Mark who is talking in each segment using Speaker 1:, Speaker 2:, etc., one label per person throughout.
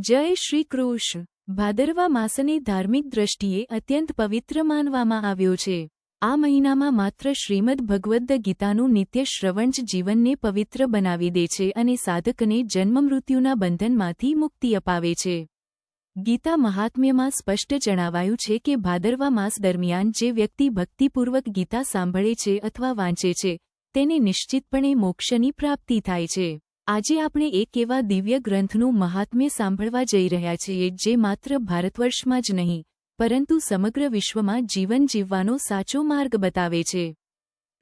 Speaker 1: જય શ્રી કૃષ્ણ. ભાદરવા માસને ધાર્મિક દ્રષ્ટિએ અત્યંત પવિત્ર માનવામાં આવ્યો છે. આ મહિનામાં માત્ર શ્રીમદ ભગવદ્ ગીતાનું નિત્ય શ્રવણ જ જીવનને પવિત્ર બનાવી દે છે અને સાધકને જન્મમૃત્યુના બંધનમાંથી મુક્તિ અપાવે છે. ગીતા મહાત્મ્યમાં સ્પષ્ટ જણાવાયું છે કે ભાદરવા માસ દરમિયાન જે વ્યક્તિ ભક્તિપૂર્વક ગીતા સાંભળે છે અથવા વાંચે છે, તેને નિશ્ચિતપણે મોક્ષની પ્રાપ્તિ થાય છે. આજે આપણે એક એવા દિવ્ય ગ્રંથનું મહાત્મ્ય સાંભળવા જઈ રહ્યા છીએ જે માત્ર ભારતવર્ષમાં જ નહીં, પરંતુ સમગ્ર વિશ્વમાં જીવન જીવવાનો સાચો માર્ગ બતાવે છે.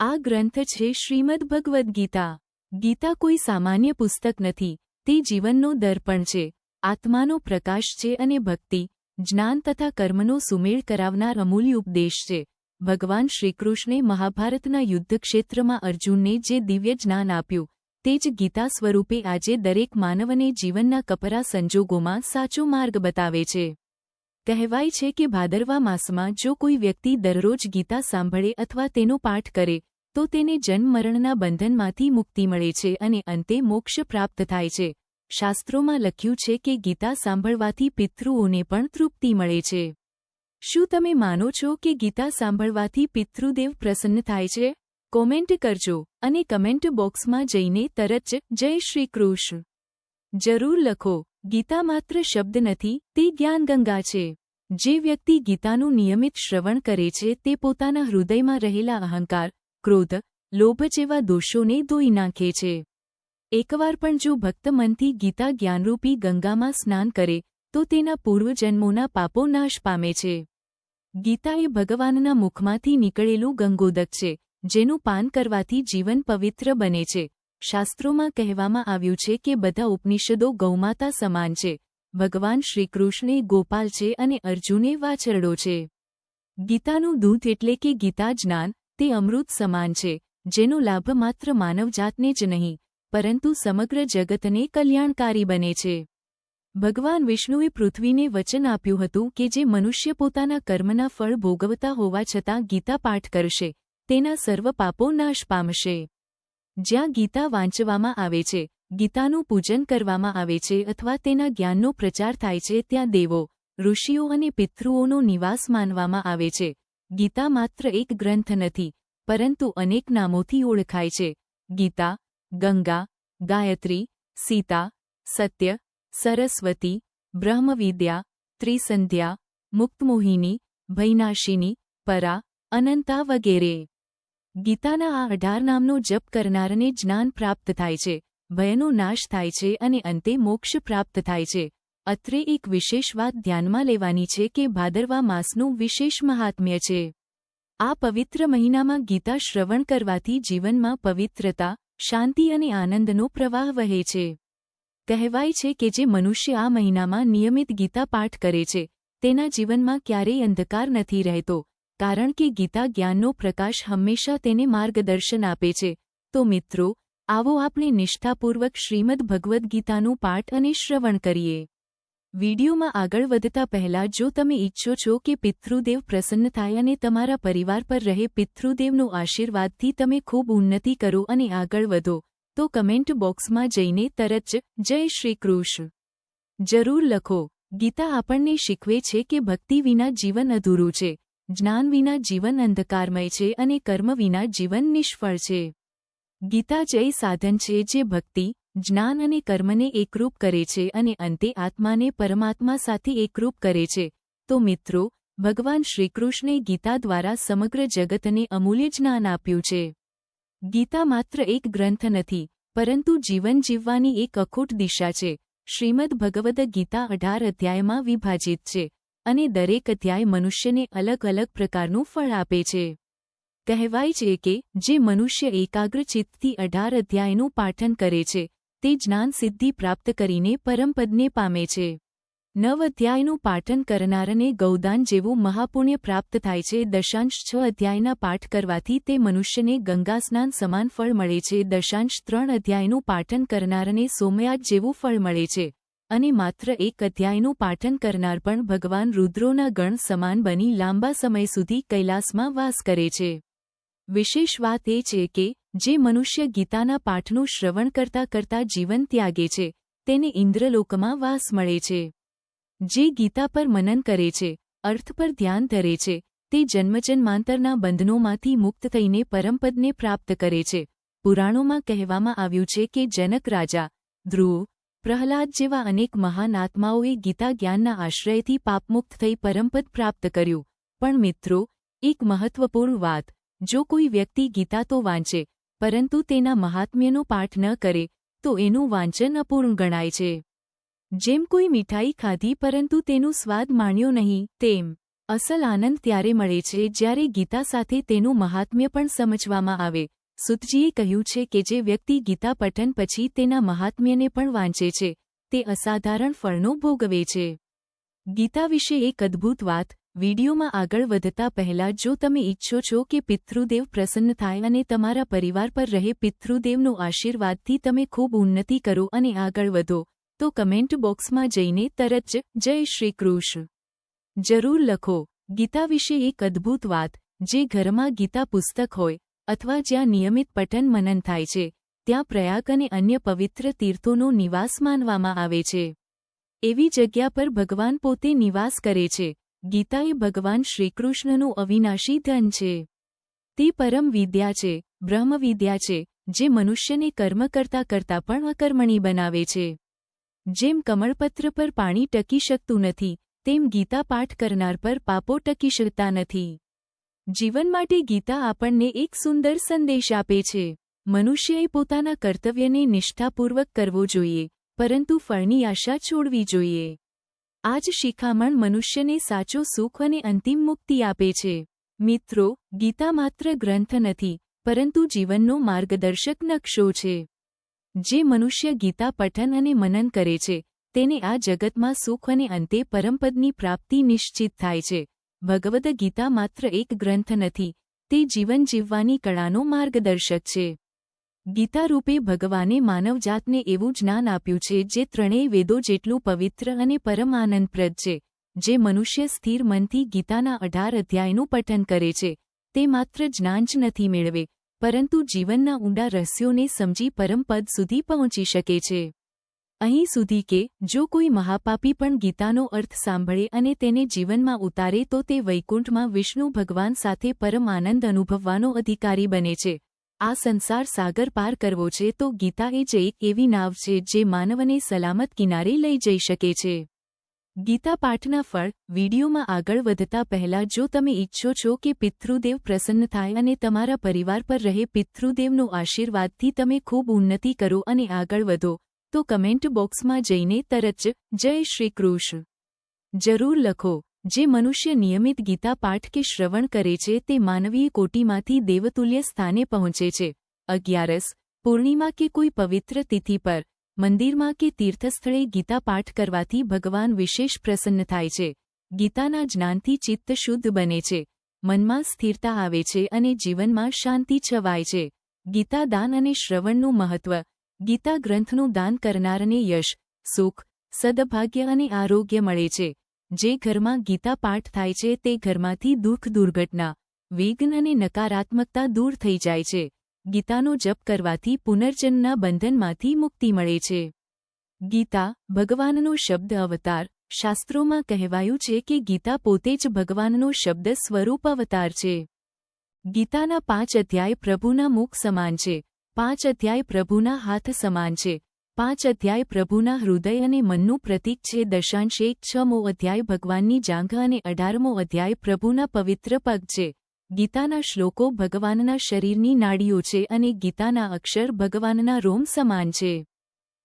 Speaker 1: આ ગ્રંથ છે શ્રીમદ ભગવદ્ ગીતા. ગીતા કોઈ સામાન્ય પુસ્તક નથી, તે જીવનનો દર્પણ છે, આત્માનો પ્રકાશ છે અને ભક્તિ, જ્ઞાન તથા કર્મનો સુમેળ કરાવનાર અમૂલ્ય ઉપદેશ છે. ભગવાન શ્રીકૃષ્ણે મહાભારતના યુદ્ધક્ષેત્રમાં અર્જુનને જે દિવ્ય જ્ઞાન આપ્યું તે જ ગીતા સ્વરૂપે આજે દરેક માનવને જીવનના કપરા સંજોગોમાં સાચો માર્ગ બતાવે છે. કહેવાય છે કે ભાદરવા માસમાં જો કોઈ વ્યક્તિ દરરોજ ગીતા સાંભળે અથવા તેનો પાઠ કરે, તો તેને જન્મમરણના બંધનમાંથી મુક્તિ મળે છે અને અંતે મોક્ષ પ્રાપ્ત થાય છે. શાસ્ત્રોમાં લખ્યું છે કે ગીતા સાંભળવાથી પિતૃઓને પણ તૃપ્તિ મળે છે. શું તમે માનો છો કે ગીતા સાંભળવાથી પિતૃદેવ પ્રસન્ન થાય છે? કોમેન્ટ કરજો અને કમેન્ટ બોક્સમાં જઈને તરત જય શ્રી કૃષ્ણ. જરૂર લખો. ગીતા માત્ર શબ્દ નથી, તે જ્ઞાનગંગા છે. જે વ્યક્તિ ગીતાનું નિયમિત શ્રવણ કરે છે તે પોતાના હૃદયમાં રહેલા અહંકાર, ક્રોધ, લોભ જેવા દોષોને ધોઈ નાખે છે. એકવાર પણ જો ભક્ત મનથી ગીતા જ્ઞાનરૂપી ગંગામાં સ્નાન કરે, તો તેના પૂર્વજન્મોના પાપો નાશ પામે છે. ગીતા એ ભગવાનના મુખમાંથી નીકળેલું ગંગોદક છે. જેનું પાન કરવાથી જીવન પવિત્ર બને છે. શાસ્ત્રોમાં કહેવામાં આવ્યું છે કે બધા ઉપનિષદો ગૌમાતા સમાન છે. ભગવાન શ્રીકૃષ્ણે ગોપાલ છે અને અર્જુને વાછરડો છે. ગીતાનું દૂધ એટલે કે ગીતા જ્ઞાન, તે અમૃત સમાન છે, જેનો લાભ માત્ર માનવજાતને જ નહીં, પરંતુ સમગ્ર જગતને કલ્યાણકારી બને છે. ભગવાન વિષ્ણુએ પૃથ્વીને વચન આપ્યું હતું કે જે મનુષ્ય પોતાના કર્મના ફળ ભોગવતા હોવા છતાં ગીતા પાઠ કરશે. તેના સર્વ પાપો નાશ પામશે. જ્યાં ગીતા વાંચવામાં આવે છે, ગીતાનું પૂજન કરવામાં આવે છે અથવા તેના જ્ઞાનનો પ્રચાર થાય છે, ત્યાં દેવો, ઋષિઓ અને પિતૃઓનો નિવાસ માનવામાં આવે છે. ગીતા માત્ર એક ગ્રંથ નથી, પરંતુ અનેક નામોથી ઓળખાય છે. ગીતા, ગંગા, ગાયત્રી, સીતા, સત્ય, સરસ્વતી, બ્રહ્મવિદ્યા, ત્રિસંધ્યા, મુક્તમોહિની ભૈનાશિની પરા, અનંતા વગેરે. ગીતાના આ અઢાર નામનો જપ કરનારને જ્ઞાન પ્રાપ્ત થાય છે, ભયનો નાશ થાય છે અને અંતે મોક્ષ પ્રાપ્ત થાય છે. અત્રે એક વિશેષ વાત ધ્યાનમાં લેવાની છે કે ભાદરવા માસનું વિશેષ મહાત્મ્ય છે. આ પવિત્ર મહિનામાં ગીતા શ્રવણ કરવાથી જીવનમાં પવિત્રતા, શાંતિ અને આનંદનો પ્રવાહ વહે છે. કહેવાય છે કે જે મનુષ્ય આ મહિનામાં નિયમિત ગીતા પાઠ કરે છે, તેના જીવનમાં ક્યારેય અંધકાર નથી રહેતો કારણ કે ગીતા જ્ઞાનનો પ્રકાશ હંમેશા તેને માર્ગદર્શન આપે છે. તો મિત્રો, આવો આપણે નિષ્ઠાપૂર્વક શ્રીમદ ભગવદ્ ગીતાનું પાઠ અને શ્રવણ કરીએ. વિડીયોમાં આગળ વધતા પહેલા જો તમે ઈચ્છો છો કે પિતૃદેવ પ્રસન્ન થાય અને તમારા પરિવાર પર રહે, પિતૃદેવનો આશીર્વાદથી તમે ખૂબ ઉન્નતિ કરો અને આગળ વધો, તો કમેન્ટ બોક્સમાં જઈને તરત જ, જય શ્રી કૃષ્ણ. જરૂર લખો, ગીતા આપણને શીખવે છે કે ભક્તિ વિના જીવન અધૂરું છે. જ્ઞાન વિના જીવન અંધકારમય છે અને કર્મ વિના જીવન નિષ્ફળ છે. ગીતા જય સાધન છે જે ભક્તિ, જ્ઞાન અને કર્મને એકરૂપ કરે છે અને અંતે આત્માને પરમાત્મા સાથે એકરૂપ કરે છે. તો મિત્રો, ભગવાન શ્રીકૃષ્ણે ગીતા દ્વારા સમગ્ર જગતને અમૂલ્ય જ્ઞાન આપ્યું છે. ગીતા માત્ર એક ગ્રંથ નથી, પરંતુ જીવન જીવવાની એક અખૂટ દિશા છે. શ્રીમદ ભગવદ ગીતા અઢાર અધ્યાયમાં વિભાજિત છે. અને દરેક અધ્યાય મનુષ્યને અલગ અલગ પ્રકારનું ફળ આપે છે. કહેવાય છે કે, જે મનુષ્ય એકાગ્રચિત્તથી અઢાર અધ્યાયનું પાઠન કરે છે, તે જ્ઞાન સિદ્ધિ પ્રાપ્ત કરીને પરમપદને પામે છે. નવ અધ્યાયનું પાઠન કરનારને ગૌદાન જેવું મહાપુણ્ય પ્રાપ્ત થાય છે. દશાંશ છ અધ્યાયના પાઠ કરવાથી તે મનુષ્યને ગંગા સ્નાન સમાન ફળ મળે છે. દશાંશ ત્રણ અધ્યાયનું પાઠન કરનારને સોમયાજ જેવું ફળ મળે છે. અને માત્ર એક અધ્યાયનું પાઠન કરનાર પણ ભગવાન રુદ્રોના ગણ સમાન બની લાંબા સમય સુધી કૈલાસમાં વાસ કરે છે. વિશેષ વાત એ છે કે, જે મનુષ્ય ગીતાના પાઠનું શ્રવણ કરતા કરતા જીવન ત્યાગે છે, તેને ઇન્દ્રલોકમાં વાસ મળે છે. જે ગીતા પર મનન કરે છે, અર્થ પર ધ્યાન ધરે છે, તે જન્મજન્માંતરના બંધનોમાંથી મુક્ત થઈને પરમપદને પ્રાપ્ત કરે છે. પુરાણોમાં કહેવામાં આવ્યું છે કે જનક રાજા, ધ્રુવ પ્રહલાદ જેવા અનેક મહાન આત્માઓએ ગીતા જ્ઞાનના આશ્રયથી પાપમુક્ત થઈ પરમપદ પ્રાપ્ત કર્યું. પણ મિત્રો, એક મહત્વપૂર્ણ વાત, જો કોઈ વ્યક્તિ ગીતા તો વાંચે, પરંતુ તેના મહાત્મ્યનો પાઠ ન કરે, તો એનું વાંચન અપૂર્ણ ગણાય છે. જેમ કોઈ મીઠાઈ ખાધી પરંતુ તેનું સ્વાદ માણ્યો નહીં, તેમ અસલ આનંદ ત્યારે મળે છે જ્યારે ગીતા સાથે તેનું મહાત્મ્ય પણ સમજવામાં આવે. સુતજીએ કહ્યું છે કે જે વ્યક્તિ ગીતા પઠન પછી તેના મહાત્મ્યને પણ વાંચે છે, તે અસાધારણ ફળનો ભોગવે છે. ગીતા વિશે એક અદ્ભુત વાત, વિડીયોમાં આગળ વધતા પહેલાં જો તમે ઈચ્છો છો કે પિતૃદેવ પ્રસન્ન થાય અને તમારા પરિવાર પર રહે પિતૃદેવનો આશીર્વાદથી તમે ખૂબ ઉન્નતિ કરો અને આગળ વધો, તો કમેન્ટ બોક્સમાં જઈને તરત જ, જય શ્રી કૃષ્ણ. જરૂર લખો. ગીતા વિશે એક અદ્ભુત વાત, જે ઘરમાં ગીતા પુસ્તક હોય અથવા જ્યાં નિયમિત પઠન મનન થાય છે, ત્યાં પ્રયાગ અને અન્ય પવિત્ર તીર્થોનો નિવાસ માનવામાં આવે છે. એવી જગ્યા પર ભગવાન પોતે નિવાસ કરે છે. ગીતા એ ભગવાન શ્રીકૃષ્ણનું અવિનાશી ધન છે. તે પરમ વિદ્યા છે બ્રહ્મવિદ્યા છે, જે મનુષ્યને કર્મ કરતા કરતા પણ અકર્મણી બનાવે છે. જેમ કમળપત્ર પર પાણી ટકી શકતું નથી, તેમ ગીતા પાઠ કરનાર પર પાપો ટકી શકતા નથી. જીવન માટે ગીતા આપણને એક સુંદર સંદેશ આપે છે. મનુષ્યએ પોતાના કર્તવ્યને નિષ્ઠાપૂર્વક કરવો જોઈએ, પરંતુ ફળની આશા છોડવી જોઈએ. આ જ શિખામણ મનુષ્યને સાચો સુખ અને અંતિમ મુક્તિ આપે છે. મિત્રો, ગીતા માત્ર ગ્રંથ નથી, પરંતુ જીવનનો માર્ગદર્શક નકશો છે. જે મનુષ્ય ગીતા પઠન અને મનન કરે છે, તેને આ જગતમાં સુખ અને અંતે પરમપદની પ્રાપ્તિ નિશ્ચિત થાય છે. ભગવદ ગીતા માત્ર એક ગ્રંથ નથી, તે જીવન જીવવાની કળાનો માર્ગદર્શક છે. ગીતા રૂપે ભગવાને માનવજાતને એવું જ્ઞાન આપ્યું છે જે ત્રણેય વેદો જેટલું પવિત્ર અને પરમ આનંદપ્રદ છે, જે મનુષ્ય સ્થિર મનથી ગીતાના અઢાર અધ્યાયનું પઠન કરે છે, તે માત્ર જ્ઞાન જ નથી મેળવે, પરંતુ જીવનના ઊંડા રહસ્યોને સમજી પરમપદ સુધી પહોંચી શકે છે. અહીં સુધી કે જો કોઈ મહાપાપી પણ ગીતાનો અર્થ સાંભળે અને તેને જીવનમાં ઉતારે તો તે વૈકુંઠમાં વિષ્ણુ ભગવાન સાથે પરમ આનંદ અનુભવવાનો અધિકારી બને છે. આ સંસાર સાગર પાર કરવો છે તો ગીતા એ જ એક એવી નાવ છે જે માનવને સલામત કિનારે લઈ જઈ શકે છે. ગીતા પાઠના ફળ વિડીયોમાં આગળ વધતા પહેલા જો તમે ઈચ્છો છો કે પિતૃદેવ પ્રસન્ન થાય અને તમારા પરિવાર પર રહે પિતૃદેવનો આશીર્વાદથી તમે ખૂબ ઉન્નતિ કરો અને આગળ વધો તો કમેન્ટ બોક્સમાં જઈને તરત જ, જય શ્રી કૃષ્ણ. જરૂર લખો, જે મનુષ્ય નિયમિત ગીતા પાઠ કે શ્રવણ કરે છે તે માનવીય કોટીમાંથી દેવતુલ્ય સ્થાને પહોંચે છે. અગિયારસ, પૂર્ણિમા કે કોઈ પવિત્ર તિથિ પર, મંદિરમાં કે તીર્થસ્થળે ગીતા પાઠ કરવાથી ભગવાન વિશેષ પ્રસન્ન થાય છે. ગીતાના જ્ઞાનથી ચિત્ત શુદ્ધ બને છે. મનમાં સ્થિરતા આવે છે અને જીવનમાં શાંતિ છવાય છે. ગીતા દાન અને શ્રવણનું મહત્વ ગીતા ગ્રંથનું દાન કરનારને યશ, સુખ, સદભાગ્ય અને આરોગ્ય મળે છે. જે ઘરમાં ગીતા પાઠ થાય છે તે ઘરમાંથી દુઃખ દુર્ઘટના, વિઘ્ન અને નકારાત્મકતા દૂર થઈ જાય છે. ગીતાનો જપ કરવાથી પુનર્જન્મના બંધનમાંથી મુક્તિ મળે છે. ગીતા, ભગવાનનો શબ્દ અવતાર, શાસ્ત્રોમાં કહેવાયું છે કે ગીતા પોતે જ ભગવાનનો શબ્દ સ્વરૂપ અવતાર છે. ગીતાના પાંચ અધ્યાય પ્રભુના મુખ સમાન છે. પાંચ અધ્યાય પ્રભુના હાથ સમાન છે. પાંચ અધ્યાય પ્રભુના હૃદય અને મનનું પ્રતીક છે. દશાંશ એક છમો અધ્યાય ભગવાનની જાંઘ અને અઢારમો અધ્યાય પ્રભુના પવિત્ર પગ છે. ગીતાના શ્લોકો ભગવાનના શરીરની નાડીઓ છે અને ગીતાના અક્ષર ભગવાનના રોમ સમાન છે.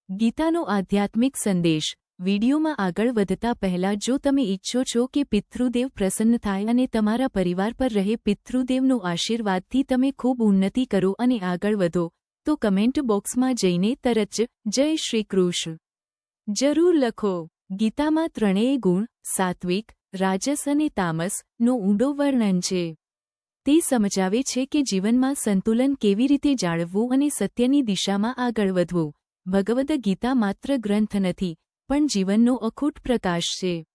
Speaker 1: ગીતાનો આધ્યાત્મિક સંદેશ. વિડીયોમાં આગળ વધતા પહેલા જો તમે ઈચ્છો છો કે પિતૃદેવ પ્રસન્ન થાય અને તમારા પરિવાર પર રહે પિતૃદેવનો આશીર્વાદથી તમે ખૂબ ઉન્નતિ કરો અને આગળ વધો, તો કમેન્ટ બોક્સમાં જઈને તરત જય શ્રી કૃષ્ણ. જરૂર લખો, ગીતામાં ત્રણેય ગુણ, સાત્વિક, રાજસ અને તામસ, નો ઊંડો વર્ણન છે. તે સમજાવે છે કે જીવનમાં સંતુલન કેવી રીતે જાળવવું અને સત્યની દિશામાં આગળ વધવું. ભગવદ ગીતા માત્ર ગ્રંથ નથી પણ જીવનનો અખૂટ પ્રકાશ છે.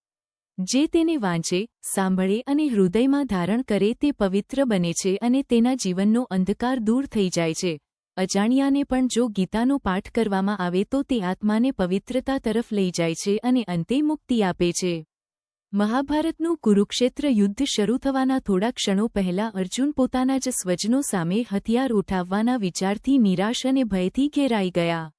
Speaker 1: જે તેને વાંચે, સાંભળે અને હૃદયમાં ધારણ કરે તે પવિત્ર બને છે અને તેના જીવનનો અંધકાર દૂર થઈ જાય છે. અજાણ્યાને પણ જો ગીતાનો પાઠ કરવામાં આવે તો તે આત્માને પવિત્રતા તરફ લઈ જાય છે અને અંતે મુક્તિ આપે છે. મહાભારતનું કુરુક્ષેત્ર યુદ્ધ શરૂ થવાના થોડા ક્ષણો પહેલા અર્જુન પોતાના જ સ્વજનો સામે હથિયાર ઉઠાવવાના વિચારથી નિરાશ અને ભયથી ઘેરાઈ ગયા.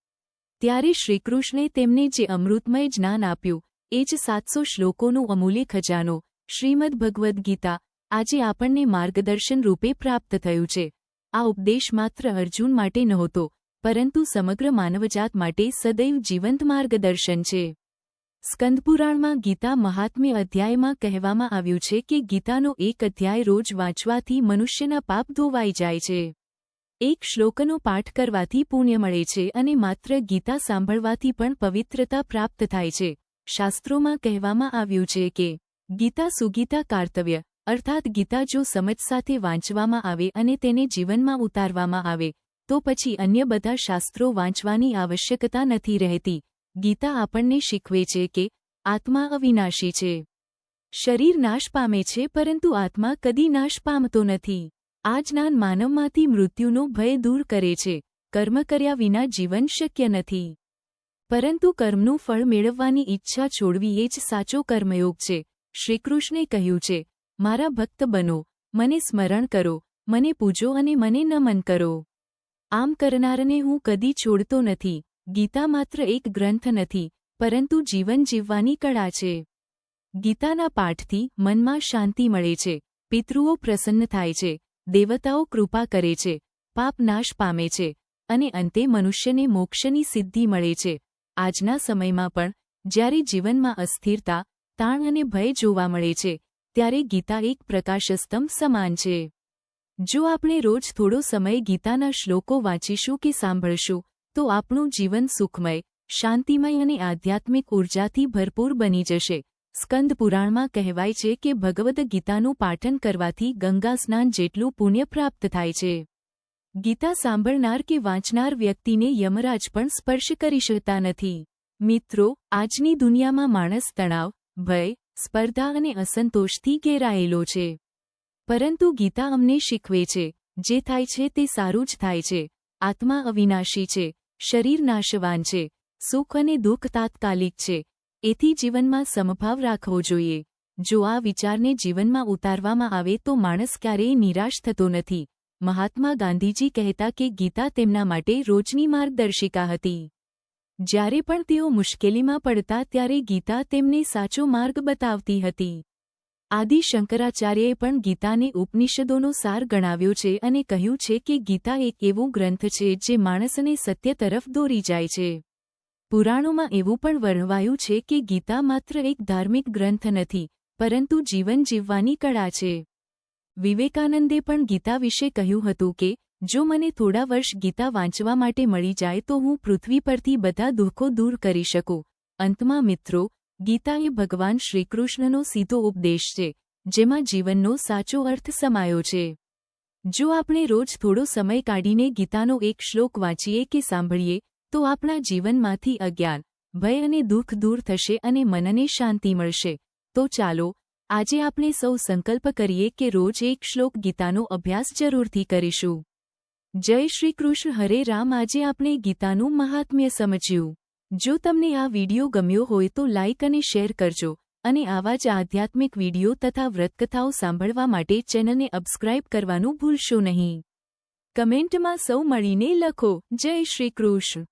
Speaker 1: ત્યારે શ્રીકૃષ્ણે તેમને જે અમૃતમય જ્ઞાન આપ્યું, એ જ સાતસો શ્લોકોનું અમૂલ્ય ખજાનો, શ્રીમદ ભગવદ્ ગીતા, આજે આપણને માર્ગદર્શન રૂપે પ્રાપ્ત થયું છે. આ ઉપદેશ માત્ર અર્જુન માટે નહોતો, પરંતુ સમગ્ર માનવજાત માટે સદૈવ જીવંત માર્ગદર્શન છે. સ્કંદપુરાણમાં ગીતા મહાત્મ્ય અધ્યાયમાં કહેવામાં આવ્યું છે કે ગીતાનો એક અધ્યાય રોજ વાંચવાથી મનુષ્યના પાપ ધોવાઈ જાય છે. એક શ્લોકનો પાઠ કરવાથી પુણ્ય મળે છે અને માત્ર ગીતા સાંભળવાથી પણ પવિત્રતા પ્રાપ્ત થાય છે. શાસ્ત્રોમાં કહેવામાં આવ્યું છે કે, ગીતા સુગીતા કાર્તવ્ય, અર્થાત ગીતા જો સમજ સાથે વાંચવામાં આવે અને તેને જીવનમાં ઉતારવામાં આવે, તો પછી અન્ય બધા શાસ્ત્રો વાંચવાની આવશ્યકતા નથી રહેતી. ગીતા આપણને શીખવે છે કે, આત્મા અવિનાશી છે. શરીર નાશ પામે છે પરંતુ આત્મા કદી નાશ પામતો નથી. આ જ્ઞાન માનવમાંથી મૃત્યુનો ભય દૂર કરે છે. કર્મ કર્યા વિના જીવન શક્ય નથી. પરંતુ કર્મનું ફળ મેળવવાની ઈચ્છા છોડવી એ જ સાચો કર્મયોગ છે. શ્રીકૃષ્ણે કહ્યું છે, મારા ભક્ત બનો, મને સ્મરણ કરો, મને પૂજો અને મને નમન કરો. આમ કરનારને હું કદી છોડતો નથી. ગીતા માત્ર એક ગ્રંથ નથી, પરંતુ જીવન જીવવાની કળા છે. ગીતાના પાઠથી મનમાં શાંતિ મળે છે. પિતૃઓ પ્રસન્ન થાય છે. દેવતાઓ કૃપા કરે છે, પાપ નાશ પામે છે અને અંતે મનુષ્યને મોક્ષની સિદ્ધિ મળે છે. આજના સમયમાં પણ, જ્યારે જીવનમાં અસ્થિરતા, તાણ અને ભય જોવા મળે છે, ત્યારે ગીતા એક પ્રકાશસ્તંભ સમાન છે. જો આપણે રોજ થોડો સમય ગીતાના શ્લોકો વાંચીશું કે સાંભળશું, તો આપણું જીવન સુખમય, શાંતિમય અને આધ્યાત્મિક ઉર્જાથી ભરપૂર બની જશે. સ્કંદ પુરાણમાં કહેવાય છે કે ભગવદ્ ગીતાનું પાઠન કરવાથી ગંગા સ્નાન જેટલું પુણ્ય પ્રાપ્ત થાય છે. ગીતા સાંભળનાર કે વાંચનાર વ્યક્તિને યમરાજ પણ સ્પર્શ કરી શકતા નથી. મિત્રો, આજની દુનિયામાં માણસ તણાવ, ભય, સ્પર્ધા અને અસંતોષથી ઘેરાયેલો છે. પરંતુ ગીતા અમને શીખવે છે, જે થાય છે તે સારું જ થાય છે. આત્મા અવિનાશી છે, શરીર નાશવાન છે, સુખ અને દુઃખ તાત્કાલિક છે એથી જીવનમાં સમભાવ રાખવો જોઈએ. જો આ વિચારને જીવનમાં ઉતારવામાં આવે તો માણસ ક્યારેય નિરાશ થતો નથી. મહાત્મા ગાંધીજી કહેતા કે ગીતા તેમના માટે રોજની માર્ગદર્શિકા હતી. જ્યારે પણ તેઓ મુશ્કેલીમાં પડતા ત્યારે ગીતા તેમને સાચો માર્ગ બતાવતી હતી. આદિ શંકરાચાર્યએ પણ ગીતાને ઉપનિષદોનો સાર ગણાવ્યો છે અને કહ્યું છે કે ગીતા એક એવો ગ્રંથ છે જે માણસને સત્ય તરફ દોરી જાય છે. પુરાણોમાં એવું પણ વર્ણવાયું છે કે ગીતા માત્ર એક ધાર્મિક ગ્રંથ નથી, પરંતુ જીવન જીવવાની કળા છે. વિવેકાનંદે પણ ગીતા વિશે કહ્યું હતું કે, જો મને થોડા વર્ષ ગીતા વાંચવા માટે મળી જાય તો હું પૃથ્વી પરથી બધા દુઃખો દૂર કરી શકું. અંતમાં મિત્રો ગીતા એ ભગવાન શ્રીકૃષ્ણનો સીધો ઉપદેશ છે, જેમાં જીવનનો સાચો અર્થ સમાયો છે. જો આપણે રોજ થોડો સમય કાઢીને ગીતાનો એક શ્લોક વાંચીએ કે સાંભળીએ તો આપણા જીવનમાંથી અજ્ઞાન, ભય અને દુઃખ દૂર થશે અને મનને શાંતિ મળશે. તો ચાલો, આજે આપણે સૌ સંકલ્પ કરીએ કે રોજ એક શ્લોક ગીતાનો અભ્યાસ જરૂરથી કરીશું. જય શ્રી કૃષ્ણ, હરે રામ, આજે આપણે ગીતાનું મહાત્મ્ય સમજ્યું. જો તમને આ વિડિયો ગમ્યો હોય તો લાઇક અને શેર કરજો, અને આવા જ આધ્યાત્મિક વિડિયો તથા વ્રતકથાઓ સાંભળવા માટે ચેનલને અબસ્ક્રાઇબ કરવાનું ભૂલશો નહીં. કમેન્ટમાં સૌ મળીને લખો, જય શ્રી કૃષ્ણ.